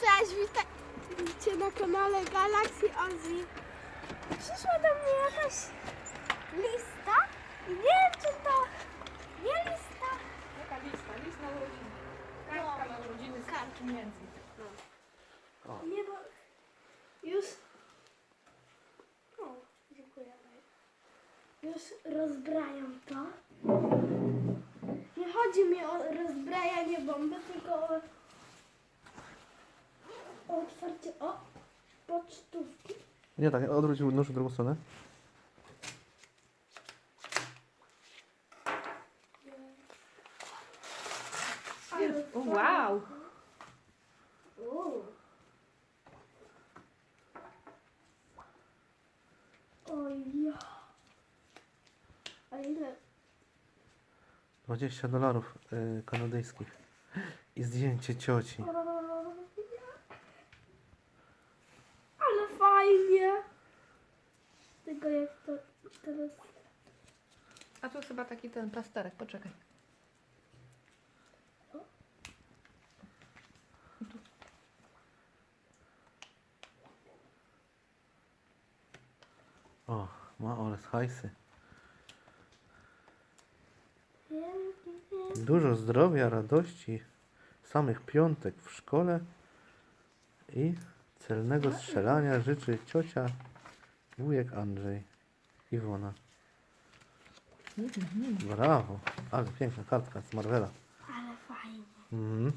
Cześć, witajcie na kanale Galaxy Ozzy. Przyszła do mnie jakaś lista i nie wiem czy to nie lista. Taka lista, list na urodziny. Kartka na urodziny z kartki między. Nie bo już... O, dziękuję. Już rozbrajam to. Nie chodzi mi o rozbrajanie bomby, tylko o o pocztówki. Nie tak, odwróć nóż w drugą stronę. Ale Wow! Ja. Ile? 20 dolarów y, kanadyjskich. I zdjęcie cioci. Fajnie. Tylko jak to teraz... A tu chyba taki ten plasterek, poczekaj. O, ma oraz hajsy. Dużo zdrowia, radości, samych piątek w szkole i celnego strzelania życzy ciocia wujek Andrzej. Iwona. Brawo, ale piękna kartka z Marvela. Ale fajnie. Mhm.